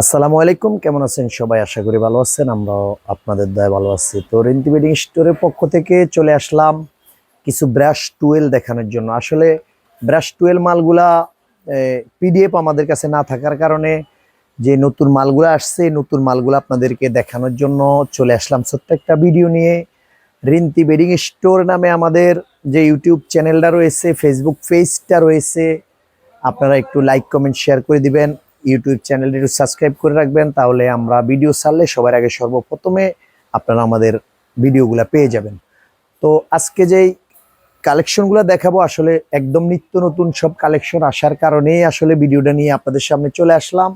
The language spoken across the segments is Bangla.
আসসালামু আলাইকুম, কেমন আছেন সবাই? আশা করি ভালো আছেন, আমরাও আপনাদের দয়া ভালো আছি। তো রেন্টি বেডিং স্টোরের পক্ষ থেকে চলে আসলাম কিছু ব্রাশ টুয়েল দেখানোর জন্য। আসলে ব্রাশ টুয়েল মালগুলা পিডিএফ আমাদের কাছে না থাকার কারণে যে নতুন মালগুলো আসছে, নতুন মালগুলো আপনাদেরকে দেখানোর জন্য চলে আসলাম। ছোট্ট একটা ভিডিও নিয়ে রিন্তি বেডিং স্টোর নামে আমাদের যে ইউটিউব চ্যানেলটা রয়েছে, ফেসবুক পেজটা রয়েছে, আপনারা একটু লাইক, কমেন্ট, শেয়ার করে দিবেন। ইউটিউব চ্যানেলটি একটু সাবস্ক্রাইব করে রাখবেন, তাহলে আমরা ভিডিও ছাড়লে সবার আগে সর্বপ্রথমে আপনারা আমাদের ভিডিওগুলো পেয়ে যাবেন। তো আজকে যেই কালেকশনগুলো দেখাবো, আসলে একদম নিত্য নতুন সব কালেকশন আসার কারণেই আসলে ভিডিওটা নিয়ে আপনাদের সামনে চলে আসলাম।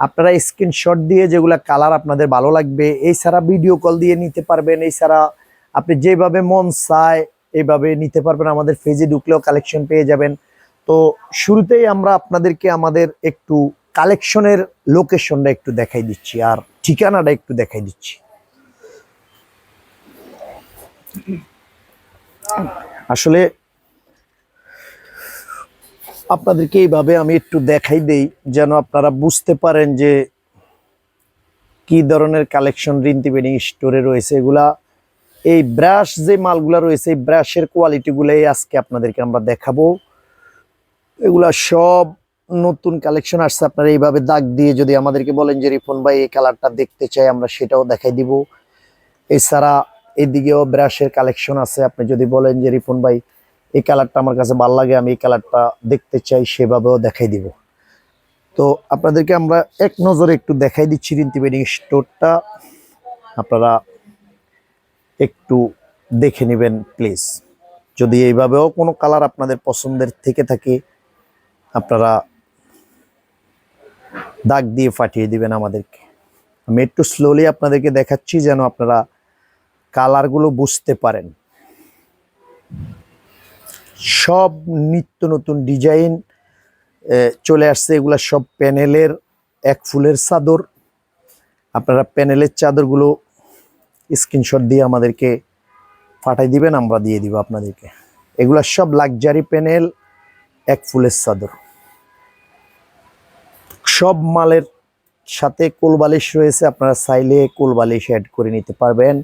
আপনারা স্ক্রিনশট দিয়ে যেগুলো কালার আপনাদের ভালো লাগবে এছাড়া ভিডিও কল দিয়ে নিতে পারবেন এছাড়া আপনি যেভাবে মন চায় এইভাবে নিতে পারবেন, আমাদের ফেজে ঢুকলেও কালেকশন পেয়ে যাবেন। তো শুরুতেই আমরা আপনাদেরকে আমাদের একটু কালেকশনের লোকেশনটা একটু দেখাই দিচ্ছি আর ঠিকানাটা একটু দেখাই দিচ্ছি। আসলে আপনাদেরকে এইভাবে আমি একটু দেখাই দেই, যেন আপনারা বুঝতে পারেন যে কি ধরনের কালেকশন রিন্তি বেডিং স্টোরে রয়েছে। এগুলা এই ব্রাশ যে মালগুলা রয়েছে, এই ব্রাশের কোয়ালিটিগুলোই আজকে আপনাদেরকে আমরা দেখাবো। এগুলা সব নতুন কালেকশন আসছে, আপনারা এইভাবে দাগ দিয়ে যদি আমাদেরকে বলেন যে রিফোন ভাই, এই কালারটা দেখতে চাই, আমরা সেটাও দেখাই দিব। এছাড়া এদিকেও ব্রাশের কালেকশন আছে, আপনি যদি বলেন যে রিফোন ভাই, এই কালারটা আমার কাছে ভালো লাগে, আমি এই কালারটা দেখতে চাই, সেভাবেও দেখাই দিব। তো আপনাদেরকে আমরা এক নজরে একটু দেখাই দিচ্ছি, রিন্তি বেডিং স্টোরটা। আপনারা একটু দেখে নেবেন, প্লিজ। যদি এইভাবেও কোনো কালার আপনাদের পছন্দের থেকে থাকে, আপনারা দাগ দিয়ে পাঠিয়ে দিবেন আমাদেরকে। আমি একটু স্লোলি আপনাদেরকে দেখাচ্ছি যেন আপনারা কালারগুলো বুঝতে পারেন। সব নিত্য নতুন ডিজাইন চলে আসছে। এগুলা সব প্যানেলের, এক ফুলের চাদর। আপনারা প্যানেলের চাদরগুলো স্ক্রিনশট দিয়ে আমাদেরকে পাঠাই দিবেন, আমরা দিয়ে দিব আপনাদেরকে। এগুলা সব লাক্সারি প্যানেল এক ফুলের চাদর। সব মালের সাথে কোলবালিশ রয়েছে, আপনারা চাইলে কোলবালিশ অ্যাড করে নিতে পারবেন।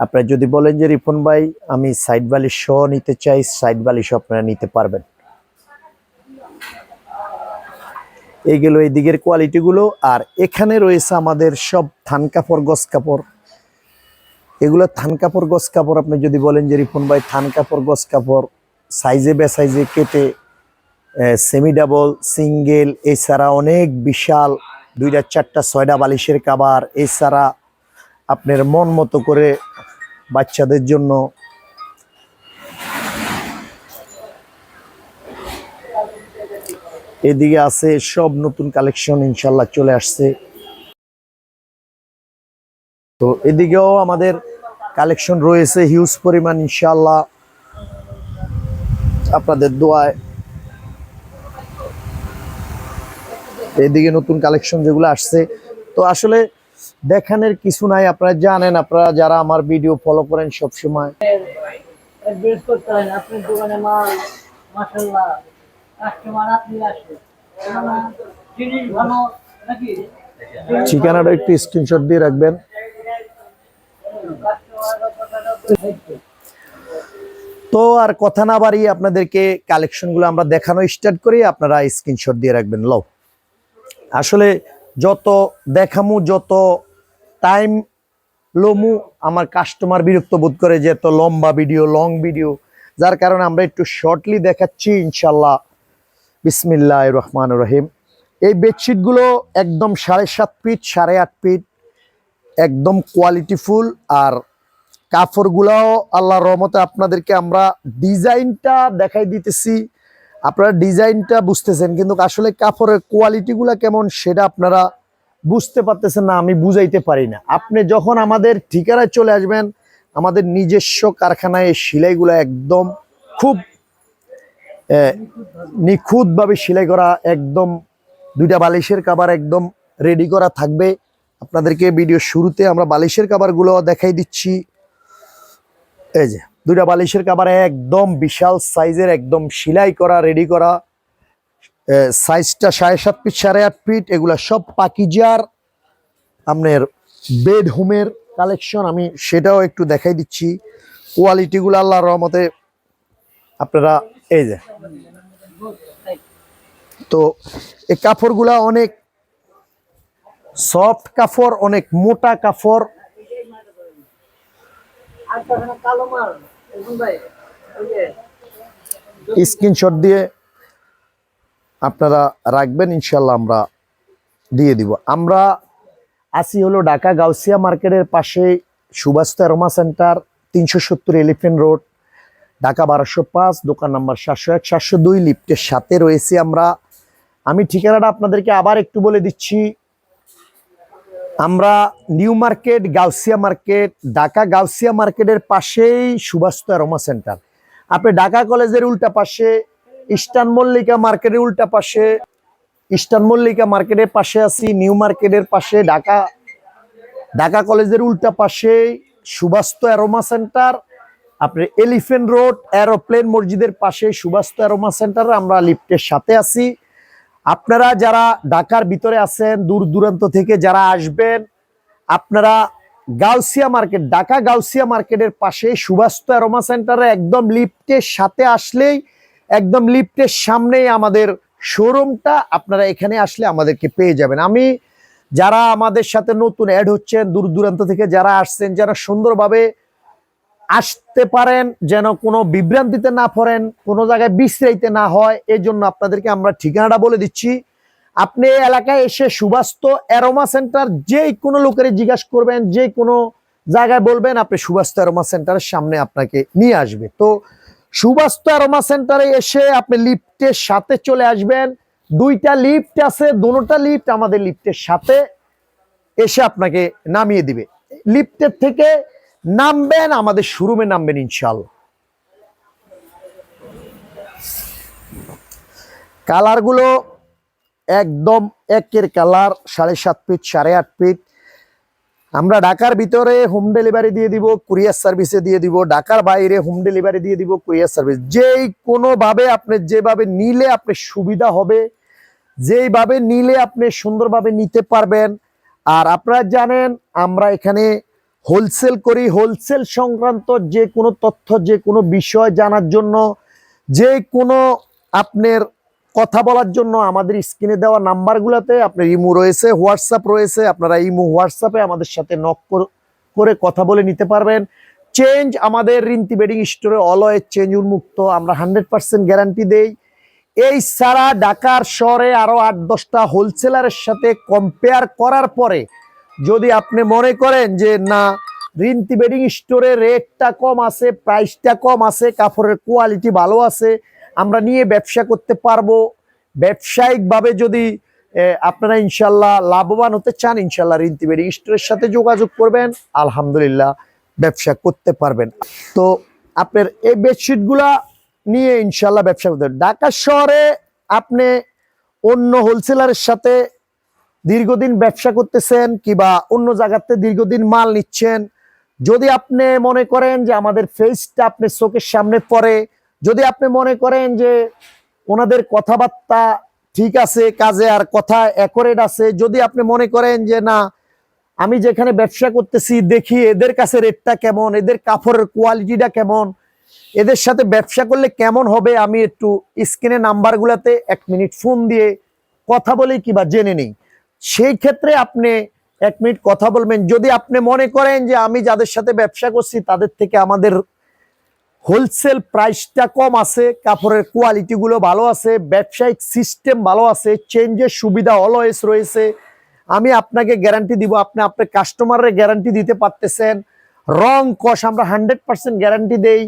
আপনারা যদি বলেন যে রিফন ভাই, আমি সাইড বালিশ সহ নিতে চাই সাইড বালিশ আপনারা নিতে পারবেন। এইগুলো এই দিকের কোয়ালিটিগুলো আর এখানে রয়েছে আমাদের সব থান কাপড় গস কাপড়। এগুলো থান কাপড় গস কাপড়, আপনি যদি বলেন যে রিফন ভাই থান কাপড় গস কাপড় সাইজে বে সাইজে কেটে সেমি ডাবল সিঙ্গেল এছাড়া অনেক বিশাল দুইটা, চারটা, ছয়টা বালিশের কাবার এছাড়া আপনার মন মতো করে বাচ্চাদের জন্য এদিকে আছে সব নতুন কালেকশন, ইনশাল্লাহ চলে আসছে। তো এদিকেও আমাদের কালেকশন রয়েছে, হিউজ পরিমাণ, ইনশাল্লাহ। আপনাদের দোয়ায় এদিকে নতুন কালেকশন যেগুলো আসছে। তো আসলে দেখানোর কিছু নাই, আপনারা জানেন, আপনারা যারা আমার ভিডিও ফলো করেন সব সময় বের করতে না আপনার দোকানে মাল মাসাল্লাহ কাস্টমার আপনি আসে জিনিস ভালো নাকি ঠিকানাটা একটু স্ক্রিনশট দিয়ে রাখবেন। তো আর কথা না বাড়িয়ে আপনাদেরকে কালেকশনগুলো আমরা দেখানো স্টার্ট করি, আপনারা স্ক্রিনশট দিয়ে রাখবেন। লও। আসলে যত দেখামু, যত টাইম লমু, আমার কাস্টমার বিরক্ত বোধ করে যে এত লম্বা ভিডিও লং ভিডিও যার কারণে আমরা একটু শর্টলি দেখাচ্ছি ইনশাল্লাহ বিসমিল্লা রহমান রহিম। এই বেডশিটগুলো একদম সাড়ে সাত ফিট সাড়ে আট ফিট একদম কোয়ালিটিফুল আর কাপড়গুলাও আল্লাহর রহমতে আপনাদেরকে আমরা ডিজাইনটা দেখাই দিতেছি। আপনারা ডিজাইনটা বুঝতেছেন, কিন্তু আসলে কাপড়ের কোয়ালিটিগুলা কেমন সেটা আপনারা বুঝতে পারতেছেন না, আমি বুঝাইতে পারি না। আপনি যখন আমাদের ঠিকানায় চলে আসবেন, আমাদের নিজস্ব কারখানায় এই সেলাইগুলো একদম খুব নিখুঁতভাবে সেলাই করা একদম দুইটা বালিশের কাবার একদম রেডি করা থাকবে। আপনাদেরকে ভিডিও শুরুতে আমরা বালিশের কাবারগুলো দেখাই দিচ্ছি। এই যে। দুইটা বালিশের কাবার একদম বিশাল সাইজের, একদম সেলাই করা রেডি করা। সাইজটা সাড়ে সাত ফিট সাড়ে আট ফিট এগুলা সব পাকিজার আপনার বেড হোমের কালেকশন আমি সেটাও একটু দেখাই দিচ্ছি। কোয়ালিটিগুলো আল্লাহর রহমতে আপনারা, এই যে। তো এই কাপড়গুলা অনেক সফট কাপড়, অনেক মোটা কাপড়। কালো মাল? স্ক্রিনশট দিয়ে আপনারা রাখবেন ইনশাল্লাহ আমরা দিয়ে দিব। আমরা আসি হলো ঢাকা গাউসিয়া মার্কেটের পাশে সুভাষ রোমা সেন্টার, তিনশো সত্তর এলিফেন্ট রোড, ঢাকা বারোশো পাঁচ, দোকান নাম্বার সাতশো এক, সাতশো দুই, লিফটের সাথে রয়েছি আমরা। আমি ঠিকানাটা আপনাদেরকে আবার একটু বলে দিচ্ছি। আমরা new market, Gausia market, Dhaka Gausia মার্কেটের পাশেই সুভাষ রোমা সেন্টার। আপনি ঢাকা কলেজের উল্টা পাশে, ইস্টার্ন মল্লিকা মার্কেটের উল্টা পাশে, ইস্টার্ন মল্লিকা মার্কেটের পাশে আছি, নিউ মার্কেটের পাশে, ঢাকা ঢাকা কলেজের উল্টা পাশে সুবাস্ত অ্যারোমা সেন্টার। আপনি এলিফেন্ট রোড, এরোপ্লেন মসজিদের পাশে সুবাস্ত অ্যারোমা সেন্টার, আমরা লিফটের সাথে আছি। আপনারা যারা ঢাকার ভিতরে আছেন, দূর দূরান্ত থেকে যারা আসবেন, আপনারা গাউসিয়া মার্কেট, ঢাকা গাউসিয়া মার্কেটের পাশে সুবাস্ত অ্যারোমা সেন্টারে একদম লিফটের সাথে আসলেই, একদম লিফটের সামনেই আমাদের শোরুমটা, আপনারা এখানে আসলে আমাদেরকে পেয়ে যাবেন। আমি যারা আমাদের সাথে নতুন, অ্যাড হচ্ছেন, দূর দূরান্ত থেকে যারা আসছেন, যারা সুন্দরভাবে আসতে পারেন, যেন কোনো বিভ্রান্তিতে না পড়েন, কোনো জায়গায় বিশ্রাইতে না হয় এই জন্য আপনাদেরকে আমরা ঠিকানাটা বলে দিচ্ছি। আপনি এলাকায় এসে সুবাস্ত অ্যারোমা সেন্টার যেই কোনো লোকের জিজ্ঞাসা করবেন যে কোনো জায়গায় বলবেন, আপনি সুবাস্ত অ্যারোমা সেন্টারের সামনে আপনাকে নিয়ে আসবে। তো সুবাস্ত অ্যারোমা সেন্টারে এসে আপনি লিফটের সাথে চলে আসবেন। দুইটা লিফট আছে দুটোটা লিফট আমাদের লিফটের সাথে এসে আপনাকে নামিয়ে দিবে। লিফটের থেকে নামবেন, আমাদের শোরুমে নামবেন ইনশাল্লাহ কালারগুলো একদম একের কালার, সাড়ে সাত ফিট, সাড়ে আট ফিট। আমরা ঢাকার ভিতরে হোম ডেলিভারি দিয়ে দিব, কুরিয়ার সার্ভিসে দিয়ে দিব, ঢাকার বাইরে হোম ডেলিভারি দিয়ে দিব, কুরিয়ার সার্ভিস। যেই কোনোভাবে আপনি যেভাবে নিলে আপনি সুবিধা হবে, যেইভাবে নিলে আপনি সুন্দরভাবে নিতে পারবেন। আর আপনারা জানেন, আমরা এখানে হোলসেল করি, হোলসেল সংক্রান্ত যে কোনো তথ্য, যে কোনো বিষয় জানার জন্য, যে কোনো আপনার কথা বলার জন্য আমাদের স্ক্রিনে দেওয়া নাম্বারগুলোতে আপনার ইমো রয়েছে, হোয়াটসঅ্যাপ রয়েছে, আপনারা ইমো, হোয়াটসঅ্যাপে আমাদের সাথে নক করে কথা বলে নিতে পারবেন। চেঞ্জ আমাদের রিন্তি বেডিং স্টোরে অলওয়েজ চেঞ্জ উন্মুক্ত, আমরা হান্ড্রেড পার্সেন্ট গ্যারান্টি দেই। এই সারা ঢাকার শহরে আরও আট, দশটা হোলসেলারের সাথে কম্পেয়ার করার পরে যদি আপনি মনে করেন যে, না, রিন্তি বেডিং স্টোরে রেটটা কম আছে, প্রাইসটা কম আছে, কাপড়ের কোয়ালিটি ভালো আছে, আমরা নিয়ে ব্যবসা করতে পারব ব্যবসায়িকভাবে যদি আপনারা ইনশাল্লাহ লাভবান হতে চান, ইনশাল্লাহ রিন্তি বেডিং স্টোরের সাথে যোগাযোগ করবেন, আলহামদুলিল্লাহ ব্যবসা করতে পারবেন তো আপনার এই বেডশিটগুলা নিয়ে ইনশাল্লাহ ব্যবসা করতে। ঢাকা শহরে আপনি অন্য হোলসেলারের সাথে দীর্ঘদিন ব্যবসা করতেছেন কিংবা অন্য জায়গাতে দীর্ঘদিন মাল নিচ্ছেন, যদি আপনি মনে করেন যে আমাদের ফেসটা আপনি চোখের সামনে পড়ে, যদি আপনি মনে করেন যে ওনাদের কথাবার্তা ঠিক আছে, কাজে আর কথা অ্যাকোরেট আছে, যদি আপনি মনে করেন যে না, আমি যেখানে ব্যবসা করতেছি দেখি এদের কাছে রেটটা কেমন, এদের কাপড়ের কোয়ালিটিটা কেমন, এদের সাথে ব্যবসা করলে কেমন হবে, আমি একটু স্ক্রিনে নাম্বারগুলোতে এক মিনিট ফোন দিয়ে কথা বলেই কিবা জেনে নিই। সেই ক্ষেত্রে আপনি এক মিনিট কথা বলবেন। যদি আপনি মনে করেন যে আমি যাদের সাথে ব্যবসা করছি, তাদের থেকে আমাদের হোলসেল প্রাইসটা কম আছে, কাপড়ের কোয়ালিটিগুলো ভালো আছে, ব্যবসায়িক সিস্টেম ভালো আছে চেঞ্জের সুবিধা অলওয়েজ রয়েছে, আমি আপনাকে গ্যারান্টি দিব, আপনি আপনার কাস্টমারের গ্যারান্টি দিতে পারতেছেন। রং কষ আমরা হান্ড্রেড পার্সেন্ট গ্যারান্টি দেই।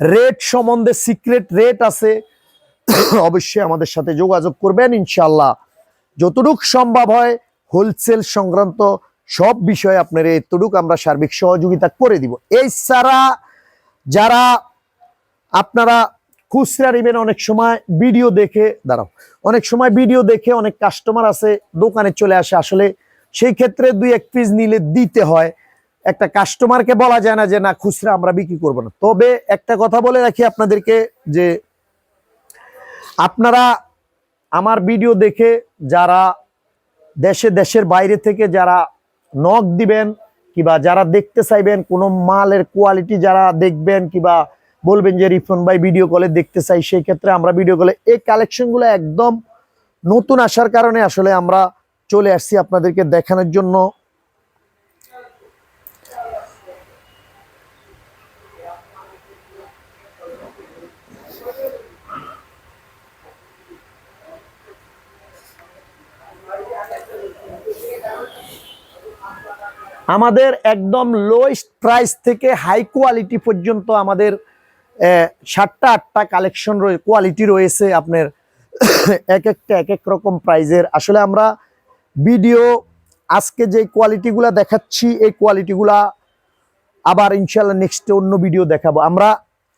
রেট সম্বন্ধে সিক্রেট রেট আছে। অবশ্যই আমাদের সাথে যোগাযোগ করবেন ইনশাল্লাহ যতটুক সম্ভব হয় হোলসেল সংক্রান্ত সব বিষয়ে আপনার এতটুক আমরা সার্বিক সহযোগিতা করে দিব। এছাড়া যারা আপনারা খুচরা নেবেন অনেক সময় ভিডিও দেখে, দাঁড়াও, অনেক সময় ভিডিও দেখে অনেক কাস্টমার আছে, দোকানে চলে আসে, আসলে সেই ক্ষেত্রে দুই এক পিস নিলে দিতে হয়। একটা কাস্টমারকে বলা যায় না যে, না, খুচরা আমরা বিক্রি করব না। তবে একটা কথা বলে রাখি আপনাদেরকে যে আপনারা আমার ভিডিও দেখে যারা দেশে, দেশের বাইরে থেকে যারা নক দিবেন, কিবা যারা দেখতে চাইবেন, কোনো মালের কোয়ালিটি যারা দেখবেন, কিবা বলবেন যে রিফন ভাই ভিডিও কলে দেখতে চাই, সেই ক্ষেত্রে আমরা ভিডিও কলে এই কালেকশনগুলো একদম নতুন আসার কারণে আসলে আমরা চলে আসছি আপনাদেরকে দেখানোর জন্য। আমাদের একদম লোয়েস্ট প্রাইস থেকে হাই কোয়ালিটি পর্যন্ত আমাদের সাতটা, আটটা কালেকশন কোয়ালিটি রয়েছে আপনার, এক একটা, এক এক রকম প্রাইজের আসলে আমরা ভিডিও আজকে যে কোয়ালিটিগুলা দেখাচ্ছি, এই কোয়ালিটিগুলা আবার ইনশাল্লাহ নেক্সটে অন্য ভিডিও দেখাবো। আমরা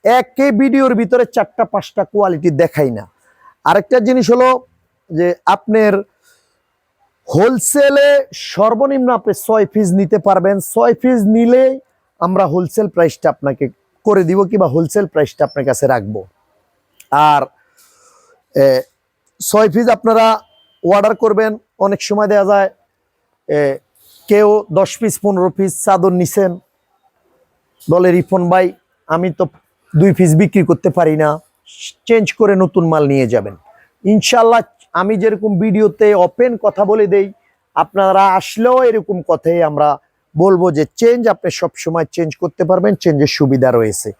একে ভিডিওর ভিতরে চারটা, পাঁচটা কোয়ালিটি দেখাই না। আরেকটা জিনিস হলো যে আপনার হোলসেলে সর্বনিম্ন আপনি ছয় পিস নিতে পারবেন। ছয় পিস নিলে আমরা হোলসেল প্রাইসটা আপনাকে করে দিব কিংবা হোলসেল প্রাইসটা আপনার কাছে রাখব। আর ছয় পিস আপনারা অর্ডার করবেন, অনেক সময় দেওয়া যায় কেউ দশ পিস পনেরো পিস চাদর নিছেন, বলে রিফন ভাই, আমি তো দুই পিস বিক্রি করতে পারি না। চেঞ্জ করে নতুন মাল নিয়ে যাবেন। ইনশাল্লাহ আমি যেরকম ভিডিওতে ওপেন কথা বলে দেই, আপনারা আসলেও এরকম কথাই আমরা বলব যে চেঞ্জ আপনি সবসময় চেঞ্জ করতে পারবেন চেঞ্জের সুবিধা রয়েছে।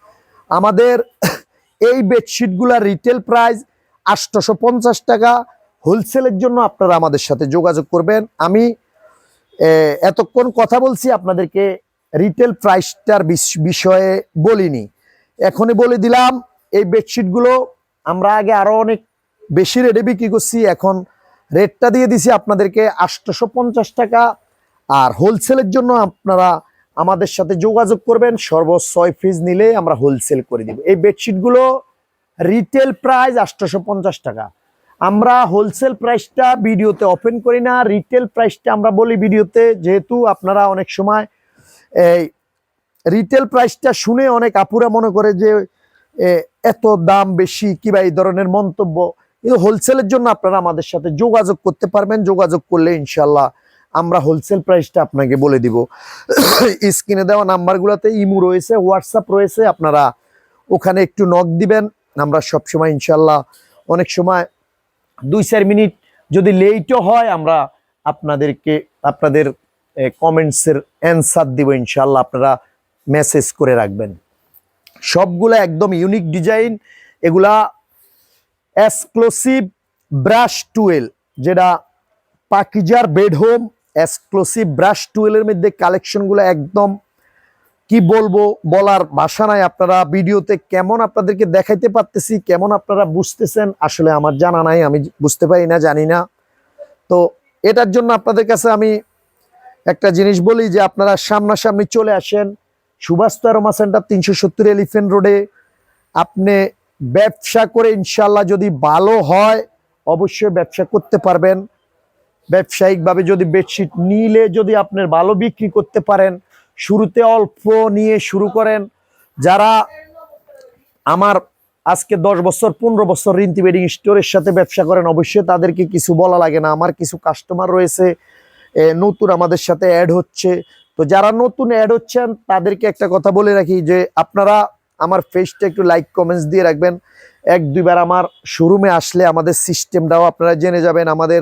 আমাদের এই বেডশিটগুলোর রিটেল প্রাইস আটশোশো টাকা হোলসেলের জন্য আপনারা আমাদের সাথে যোগাযোগ করবেন। আমি এতক্ষণ কথা বলছি, আপনাদেরকে রিটেল প্রাইসটার বিষ- বিষয়ে বলিনি। এখনই বলে দিলাম, এই বেডশিটগুলো আমরা আগে আরও অনেক বেশি রেটে বিক্রি করছি। এখন রেটটা দিয়ে দিছি আপনাদেরকে আটশোশো পঞ্চাশ টাকা। আর হোলসেলের জন্য আপনারা আমাদের সাথে যোগাযোগ করবেন। সর্বোচ্চ ছয় পিস নিলে আমরা হোলসেল করে দিব। এই বেডশিটগুলো রিটেল প্রাইস আটশোশো পঞ্চাশ টাকা। আমরা হোলসেল প্রাইসটা ভিডিওতে ওপেন করি না। রিটেল প্রাইসটা আমরা বলি ভিডিওতে, যেহেতু আপনারা অনেক সময় এই রিটেল প্রাইসটা শুনে অনেক আপুরা মনে করে যে এত দাম বেশি কিবা এই ধরনের মন্তব্য কিন্তু হোলসেলের জন্য আপনারা আমাদের সাথে যোগাযোগ করতে পারবেন। যোগাযোগ করলে ইনশাল্লাহ আমরা হোলসেল প্রাইসটা আপনাকে বলে দিব। স্ক্রিনে দেওয়া নাম্বারগুলোতে ইমু রয়েছে, হোয়াটসঅ্যাপ রয়েছে, আপনারা ওখানে একটু নক দিবেন। আমরা সবসময় ইনশাল্লাহ অনেক সময় দুই চার মিনিট যদি লেটও হয়, আমরা আপনাদেরকে, আপনাদের কমেন্টসের অ্যান্সার দিব ইনশাল্লাহ আপনারা মেসেজ করে রাখবেন। সবগুলা একদম ইউনিক ডিজাইন এগুলা এক্সক্লুসিভ ব্রাশ টুয়েল যেটা পাকিজার বেড হোম এক্সক্লুসিভ ব্রাশ টুয়েলের মধ্যে কালেকশনগুলো একদম, কি বলব বলার ভাষা নাই। আপনারা ভিডিওতে কেমন আপনাদেরকে দেখাইতে পারতেছি, কেমন আপনারা বুঝতেছেন, আসলে আমার জানা নাই, আমি বুঝতে পারি না, জানি না। তো এটার জন্য আপনাদের কাছে আমি একটা জিনিস বলি যে, আপনারা সামনাসামনি চলে আসেন সুভাষ তারমা সেন্টার তিনশো সত্তর এলিফেন্ট রোডে আপনি ব্যবসা করে ইনশাল্লাহ যদি ভালো হয়, অবশ্যই ব্যবসা করতে পারবেন। ব্যবসায়িকভাবে যদি বেডশিট নিলে যদি আপনার ভালো বিক্রি করতে পারেন, শুরুতে অল্প নিয়ে শুরু করেন। যারা আমার আজকে দশ বছর, পনেরো বছর রিন্তি বেডিং স্টোরের সাথে ব্যবসা করেন, অবশ্যই তাদেরকে কিছু বলা লাগে না। আমার কিছু কাস্টমার রয়েছে নতুন আমাদের সাথে অ্যাড হচ্ছে। তো যারা নতুন অ্যাড হচ্ছেন, তাদেরকে একটা কথা বলে রাখি যে, আপনারা আমার ফেসটা একটু লাইক কমেন্টস দিয়ে রাখবেন। এক, দুইবার আমার শোরুমে আসলে আমাদের সিস্টেমটাও আপনারা জেনে যাবেন আমাদের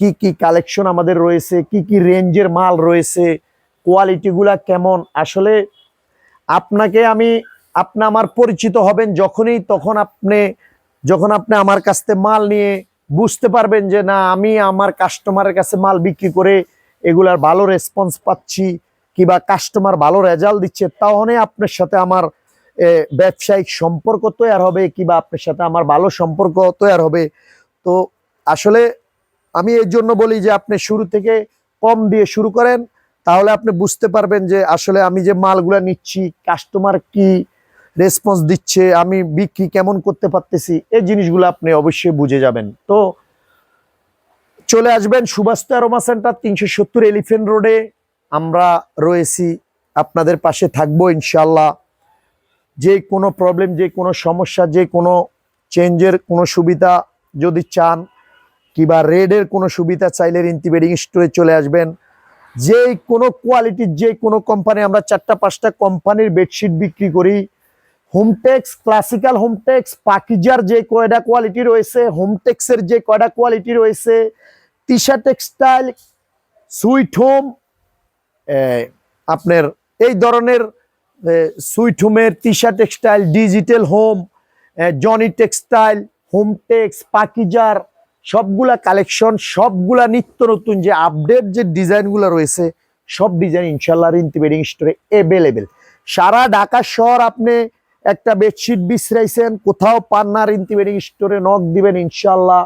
কি কি কালেকশন আমাদের রয়েছে, কি কি রেঞ্জের মাল রয়েছে কোয়ালিটিগুলা কেমন। আসলে আপনাকে আমি, আপনি আমার পরিচিত হবেন যখনই, তখন আপনি, যখন আপনি আমার কাছ থেকে মাল নিয়ে বুঝতে পারবেন যে না, আমি আমার কাস্টমারের কাছে মাল বিক্রি করে এগুলার ভালো রেসপন্স পাচ্ছি, কিবা কাস্টমার ভালো রেজাল্ট দিচ্ছে, তাহলে আপনার সাথে আমার ব্যবসায়িক সম্পর্ক তৈরি হবে কিবা আপনার সাথে আমার ভালো সম্পর্ক তৈরি হবে। তো আসলে আমি এর জন্য বলি যে, আপনি শুরু থেকে কম দিয়ে শুরু করেন, তাহলে আপনি বুঝতে পারবেন যে, আসলে আমি যে মালগুলা নিচ্ছি কাস্টমার কি রেসপন্স দিচ্ছে, আমি বিক্রি কেমন করতে পারতেছি, এই জিনিসগুলো আপনি অবশ্যই বুঝে যাবেন। তো চলে আসবেন সুভাষ অ্যারোমা সেন্টার, তিনশো সত্তর এলিফেন্ট রোডে। আমরা রয়েছি, আপনাদের পাশে থাকব ইনশাল্লাহ যে কোনো প্রবলেম যে কোনো সমস্যা, যে কোনো চেঞ্জের কোনো সুবিধা যদি চান, কিংবা রেডের কোনো সুবিধা চাইলে রিন্তি বেডিং স্টোরে চলে আসবেন। যে কোনো কোয়ালিটির যে কোনো কোম্পানি আমরা চারটা পাঁচটা কোম্পানির বেডশিট বিক্রি করি। হোমটেক্স ক্লাসিক্যাল হোমটেক্স পাকিজার যে কয়টা কোয়ালিটি রয়েছে হোমটেক্সের যে কয়টা কোয়ালিটি রয়েছে, তিশা টেক্সটাইল সুইট হোম আপনার এই ধরনের সুইট হোমের Tisha textile digital home Johnny textile Hometex পাকিজার সবগুলা কালেকশন সবগুলা নিত্য নতুন যে আপডেট যে ডিজাইনগুলো রয়েছে, সব ডিজাইন ইনশাল্লাহ রিন্তি বেডিং স্টোরে অ্যাভেলেবেল সারা ঢাকা শহর আপনি একটা বেডশিট বিছরাইছেন কোথাও পান না, রিন্তি বেডিং স্টোরে নখ দিবেন ইনশাল্লাহ।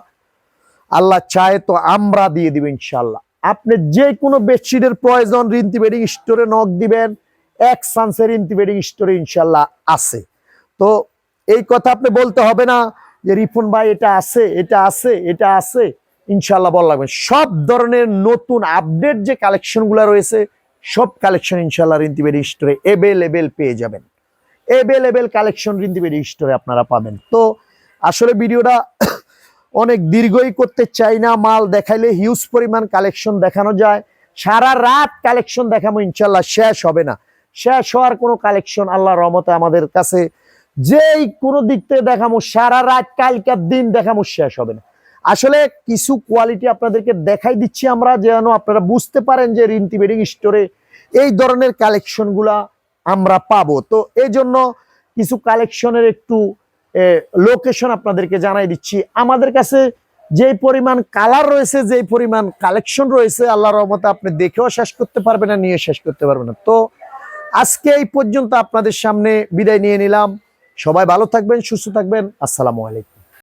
আল্লাহ চায় তো আমরা দিয়ে দিব ইনশাল্লাহ। আপনি যে কোনো বেডশিটের প্রয়োজন রিন্তি বেডিং স্টোরে নখ দিবেন এক সানসের বেডিং স্টোরে ইনশাল্লাহ আছে। তো এই কথা আপনি বলতে হবে না যে রিফুন ভাই, এটা আছে এটা আছে এটা আছে ইনশাল্লাহ বলা লাগবে। সব ধরনের নতুন আপডেট যে কালেকশনগুলো রয়েছে, সব কালেকশন ইনশাল্লাহ রিন্টিভেডিং স্টোরে এভেলেবেল পেয়ে যাবেন। এভেলেবেল কালেকশন রিন্টিভেডিং স্টোরে আপনারা পাবেন। তো আসলে ভিডিওটা অনেক দীর্ঘই করতে চাই না, মাল দেখাইলে হিউজ পরিমাণ কালেকশন দেখানো যায়। সারা রাত কালেকশন দেখাবো ইনশাল্লাহ শেষ হবে না। শেষ হওয়ার কোনো কালেকশন আল্লাহ রহমতে আমাদের কাছে যেই কোনো দিক থেকে দেখামো, সারা রাত, কালকার দিন দেখামো, শেষ হবে না। আসলে কিছু কোয়ালিটি আপনাদেরকে দেখাই দিচ্ছি আমরা, যেন আপনারা বুঝতে পারেন যে রিন্তি বেডিং স্টোরে এই ধরনের কালেকশনগুলা আমরা পাবো। তো এই জন্য কিছু কালেকশনের একটু লোকেশন আপনাদেরকে জানাই দিচ্ছি। আমাদের কাছে যেই পরিমাণ কালার রয়েছে, যেই পরিমাণ কালেকশন রয়েছে, আল্লাহর রহমতে আপনি দেখেও শেষ করতে পারবেন না নিয়ে শেষ করতে পারবেন না। তো আজকে এই পর্যন্ত আপনাদের সামনে বিদায় নিয়ে নিলাম। সবাই ভালো থাকবেন, সুস্থ থাকবেন। আসসালামু আলাইকুম।